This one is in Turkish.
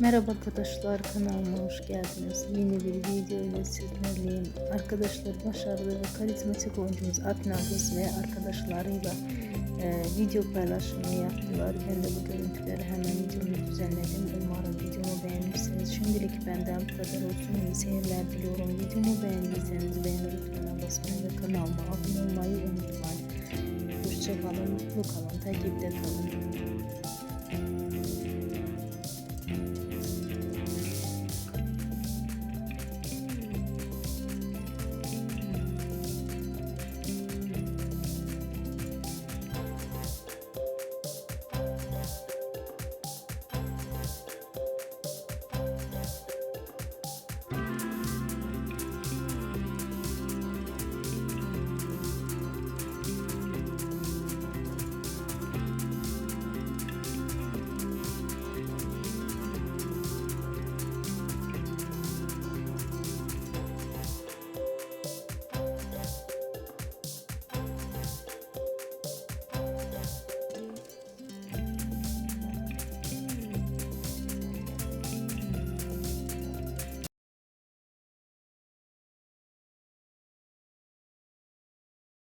Merhaba arkadaşlar kanalıma hoş geldiniz. Yeni bir video ile sizlerleyim. Arkadaşlar başarılı ve karizmatik oyuncumuz Akın Abbas ve arkadaşlarıyla e, video paylaşımı yaptılar. Ben de bu görüntüleri hemen videomu düzenledim. Umarım videomu beğenirsiniz. Şimdilik benden bu kadar olsun. İyi seyirler diliyorum. Videomu beğendiyseniz beğeni butonuna basmayı ve kanalıma abone olmayı unutmayın. Hoşçakalın, mutlu kalın, takipte kalın.